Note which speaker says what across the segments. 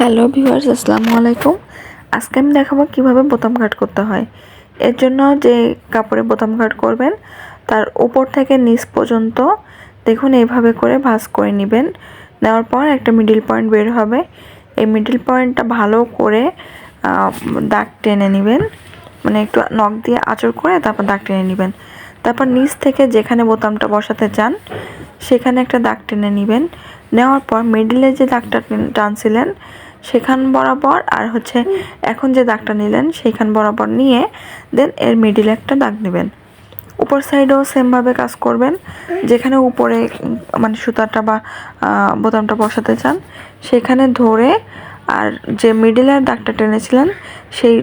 Speaker 1: Hello viewers, আসসালামু আলাইকুম। আজকে আমি দেখাবো কীভাবে বোতাম কাট করতে হয়। এর জন্য যে কাপড়ে বোতাম কাট করবেন, তার উপর থেকে নিচ পর্যন্ত দেখুন এইভাবে করে ভাঁজ করে নেবেন। নেওয়ার পর একটা মিডিল পয়েন্ট বের হবে। এই মিডিল পয়েন্টটা ভালো করে দাগ টেনে নেবেন। মানে একটু নখ দিয়ে আঁচড় করে তারপর দাগ টেনে নেবেন। তারপর নিচ থেকে যেখানে বোতামটা বসাতে চান, সেখানে একটা দাগ টেনে নেবেন। নেওয়ার পর মিডিলে যে দাগটা টানছিলেন সেখান বরাবর আর হচ্ছে এখন যে দাগটা নিলেন সেইখান বরাবর নিয়ে দেন এর মিডিলে একটা দাগ নেবেন। উপর সাইডেও সেমভাবে কাজ করবেন। যেখানে উপরে মানে সুতাটা বা বোতামটা বসাতে চান, সেখানে ধরে আর যে মিডিলের দাগটা টেনেছিলেন, সেই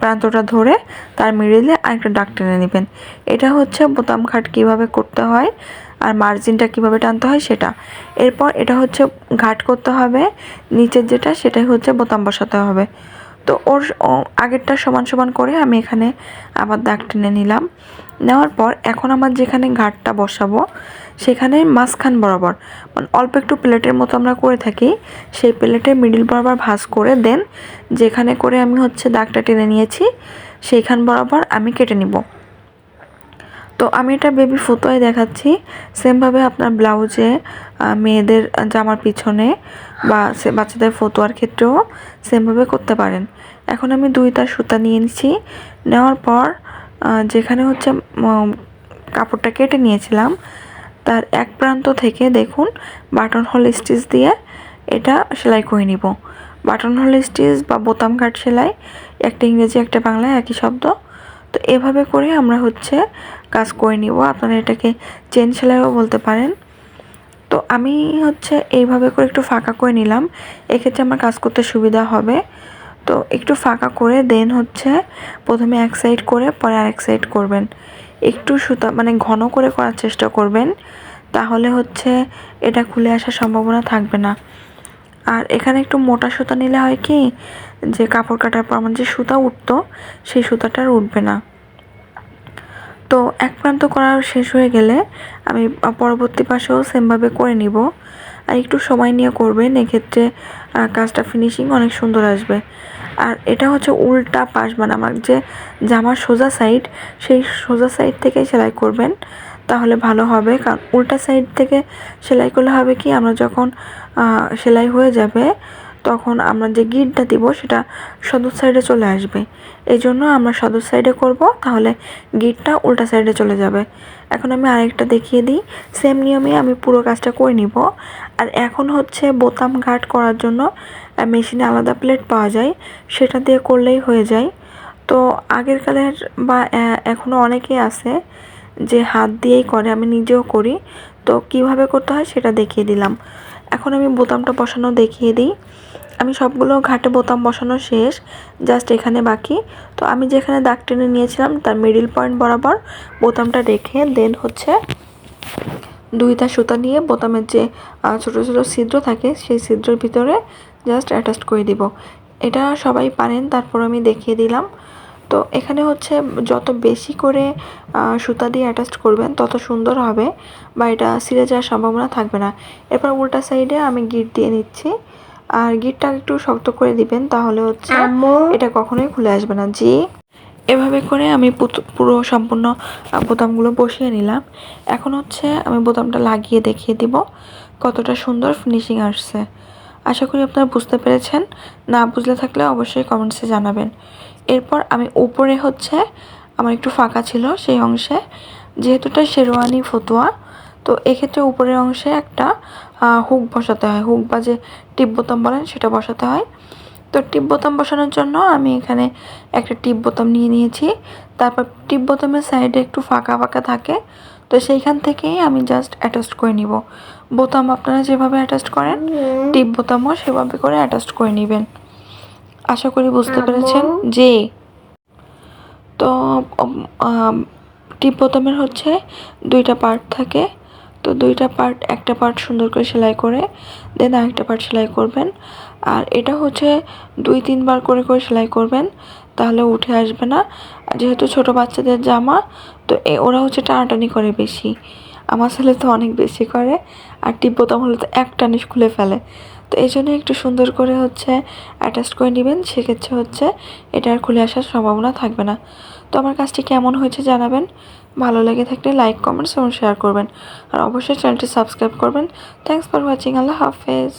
Speaker 1: প্রান্তটা ধরে তার মিডিলে আরেকটা দাগ টেনে নেবেন। এটা হচ্ছে বোতাম খাট কীভাবে করতে হয় আর মার্জিনটা কীভাবে টানতে হয় সেটা। এরপর এটা হচ্ছে ঘাট করতে হবে, নিচের যেটা সেটাই হচ্ছে বোতাম বসাতে হবে। তো ওর আগেরটা সমান সমান করে আমি এখানে আবার দাগ টেনে নিলাম। নেওয়ার পর এখন আমার যেখানে ঘাটটা বসাবো, সেখানে মাঝখান বরাবর মানে অল্প একটু প্লেটের মতো আমরা করে থাকি, সেই প্লেটের মিডিল বরাবর ভাঁজ করে দেন, যেখানে করে আমি হচ্ছে দাগটা টেনে নিয়েছি, সেইখান বরাবর আমি কেটে নিব। তো আমি এটা বেবি ফটোয় দেখাচ্ছি। সেমভাবে আপনার ব্লাউজে মেয়েদের জামার পিছনে বা বাচ্চাদের ফতোয়ার ক্ষেত্রেও সেমভাবে করতে পারেন। এখন আমি দুই তার সুতা নিয়ে নিচ্ছি। নেওয়ার পর যেখানে হচ্ছে কাপড়টা কেটে নিয়েছিলাম, তার এক প্রান্ত থেকে দেখুন বাটন হোল স্টিচ দিয়ে এটা সেলাই করে নিব। বাটন হোল স্টিচ বা বোতাম কাট সেলাই, একটা ইংরেজি, একটা বাংলায় একই শব্দ। তো এভাবে করে আমরা হচ্ছে কাজ করে নিব। আপনারা এটাকে চেন সেলাইও বলতে পারেন। তো আমি হচ্ছে এইভাবে করে একটু ফাঁকা করে নিলাম। এক্ষেত্রে আমার কাজ করতে সুবিধা হবে। তো একটু ফাঁকা করে দেন হচ্ছে প্রথমে এক সাইড করে, পরে আরেক সাইড করবেন। একটু সুতা মানে ঘন করে করার চেষ্টা করবেন। তাহলে হচ্ছে এটা খুলে আসার সম্ভাবনা থাকবে না। আর এখানে একটু মোটা সুতা নিলে হয় কি, যে কাপড় কাটার পর আমার যে সুতা উঠতো, সেই সুতাটা আর উঠবে না। তো এক প্রান্ত করা শেষ হয়ে গেলে আমি পরবর্তী পাশেও সেমভাবে করে নিব। আর একটু সময় নিয়ে করবেন, এক্ষেত্রে কাজটা ফিনিশিং অনেক সুন্দর আসবে। আর এটা হচ্ছে উল্টা পাশ মানে আমার যে জামার সোজা সাইড সেই সোজা সাইড থেকেই সেলাই করবেন, তাহলে ভালো হবে। কারণ উল্টা সাইড থেকে সেলাই করলে হবে কি, আমরা যখন সেলাই হয়ে যাবে তখন আমরা যে গিটটা দিব সেটা সদর সাইডে চলে আসবে। এই জন্য আমরা সদর সাইডে করব, তাহলে গিটটা উল্টা সাইডে চলে যাবে। এখন আমি আরেকটা দেখিয়ে দিই। সেম নিয়মে আমি পুরো কাজটা করে নিব। আর এখন হচ্ছে বোতাম ঘাট করার জন্য মেশিনে আলাদা প্লেট পাওয়া যায়। সেটা দিয়ে করলেই হয়ে যায়। তো আগের কালের বা এখনও অনেকেই আছে যে হাত দিয়েই করে, আমি নিজেও করি। তো কীভাবে করতে হয় সেটা দেখিয়ে দিলাম। এখন আমি বোতামটা বসানো দেখিয়ে দিই। আমি সবগুলো ঘাটে বোতাম বসানো শেষ, জাস্ট এখানে বাকি। তো আমি যেখানে দাগ টেনে নিয়েছিলাম, তার মিডিল পয়েন্ট বরাবর বোতামটা রেখে দেন হচ্ছে দুইটা সুতা নিয়ে বোতামের যে ছোট ছোট ছিদ্র থাকে, সেই ছিদ্রের ভিতরে জাস্ট অ্যাটাচ করে দিব। এটা সবাই পারেন, তারপর আমি দেখিয়ে দিলাম। তো এখানে হচ্ছে যত বেশি করে সুতা দিয়ে অ্যাটাচ করবেন, তত সুন্দর হবে, বা এটা সিরে যাওয়ার সম্ভাবনা থাকবে না। এরপর উল্টা সাইডে আমি গিট দিয়ে নিচ্ছি। আর গিটটা একটু শক্ত করে দিবেন তাহলে হচ্ছে এটা কখনোই খুলে আসবে না। জি। এভাবে করে আমি পুরো সম্পূর্ণ বোতামগুলো বসিয়ে নিলাম। এখন হচ্ছে আমি বোতামটা লাগিয়ে দেখিয়ে দিব কতটা সুন্দর ফিনিশিং আসছে। আশা করি আপনারা বুঝতে পেরেছেন। না বুঝলে থাকলে অবশ্যই কমেন্টসে জানাবেন। এরপর আমি উপরে হচ্ছে আমার একটু ফাঁকা ছিল সেই অংশে যেহেতুটা শেরওয়ানি ফতুয়া তো এক্ষেত্রে উপরের অংশে একটা হুক বসাতে হয়। হুক বা যে টিপ বোতাম বলেন সেটা বসাতে হয়। তো টিপ বোতাম বসানোর জন্য আমি এখানে একটা টিপ বোতাম নিয়ে নিয়েছি। তারপর টিপ বোতামের সাইডে একটু ফাঁকা ফাঁকা থাকে। তো সেইখান থেকেই আমি জাস্ট অ্যাটাচ করে নিব। বোতাম আপনারা যেভাবে অ্যাটাস্ট করেন টিপ বোতামও সেভাবে করে অ্যাটাচ করে নেবেন। আশা করি বুঝতে পেরেছেন? যে তো টিপ বোতামের হচ্ছে দুইটা পার্ট থাকে। তো দুইটা পার্ট একটা পার্ট সুন্দর করে সেলাই করে দেন আরেকটা পার্ট সেলাই করবেন। আর এটা হচ্ছে দুই, তিনবার করে করে সেলাই করবেন, তাহলে উঠে আসবে না। যেহেতু ছোট বাচ্চাদের জামা, তো ওরা হচ্ছে টানাটানি করে বেশি। আমার ছেলে তো অনেক বেশি করে, আর টিপ বোতাম হলে তো এক টানিস খুলে ফেলে। তো এই জন্য একটু সুন্দর করে হচ্ছে অ্যাটাচ করে নেবেন, সেক্ষেত্রে হচ্ছে এটা আর খুলে আসার সম্ভাবনা থাকবে না। তো আমার কাজটি কেমন হয়েছে জানাবেন। ভালো লেগে থাকলে লাইক কমেন্টস এবং শেয়ার করবেন। আর অবশ্যই চ্যানেলটি সাবস্ক্রাইব করবেন। থ্যাংকস ফর ওয়াচিং আল্লাহ হাফেজ।